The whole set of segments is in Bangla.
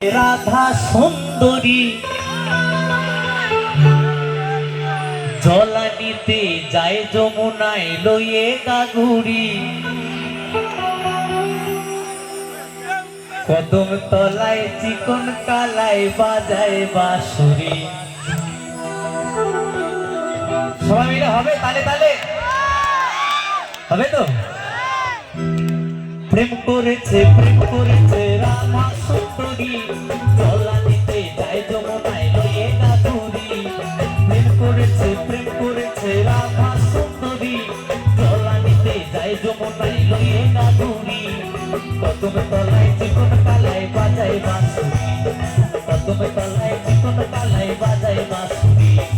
রাধা সুন্দরী, জলানিতে যায় যমুনায় লইয়ে গাগুড়ি। কদম তলায় চিকন কালায় বাজায় বাঁশুরি। সবাই মিলে হবে তালে তালে? হবে তো? প্রেম করেছে প্রেম করেছে রাধা সুন্দরী জলানিতে যায় যমুনায় লইয়ে গাগুড়ি প্রেম করেছে প্রেম করেছে রাধা সুন্দরী জলানিতে যায় যমুনায় লইয়ে গাগুড়ি কদম তলায় চিকন কালায় বাজায় বাজায় বাঁশুরি।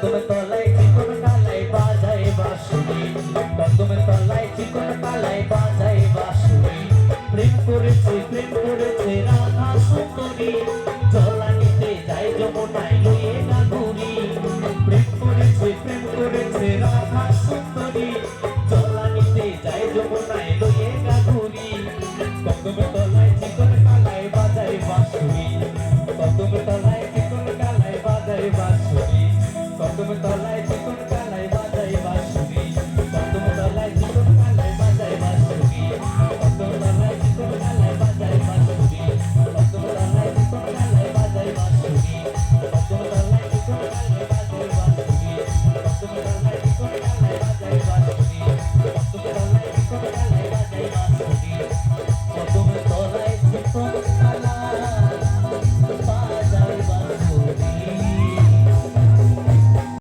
কদমের তলায় চিকন তালায় বাজায় বাঁশুরি কদমের তলায় চিকন তালায় বাজায় বাঁশুরি প্রেম করেছে প্রেম করেছে রাধা সুন্দরী। জলানিতে যায় যমুনায় লয়ে না ঘুরি প্রেম করেছে প্রেম করেছে রাধা সুন্দরী। জলানিতে যায় যমুনায়